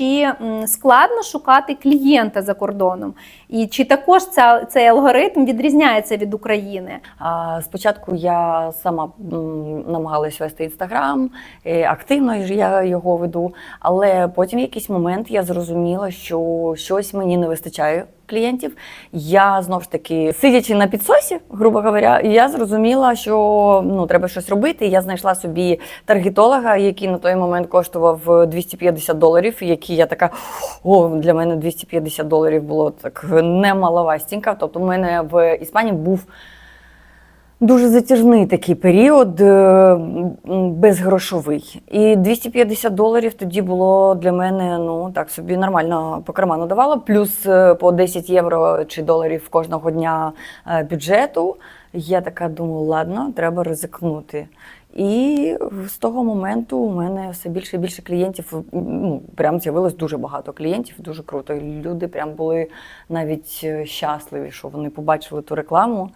чи складно шукати клієнта за кордоном? І чи також ця, цей алгоритм відрізняється від України? А, Спочатку я сама намагалась вести інстаграм, е, активно я його веду, але потім в якийсь момент я зрозуміла, що щось мені не вистачає клієнтів. Я знов ж таки, сидячи на підсосі, грубо говоря, я зрозуміла, що ну треба щось робити. Я знайшла собі таргетолога, який на той момент коштував 250 доларів. Який я така, о, для мене 250 доларів було так немаловастенько. Тобто, в мене в Іспанії був. Дуже затяжний такий період, е, безгрошовий. І 250 доларів тоді було для мене ну так собі нормально по карману давало, плюс е, по 10 євро чи доларів кожного дня е, бюджету. Я така думаю, ладно, треба ризикнути. І з того моменту у мене все більше і більше клієнтів. Ну прям з'явилось дуже багато клієнтів, дуже круто. Люди прям були навіть щасливі, що вони побачили ту рекламу.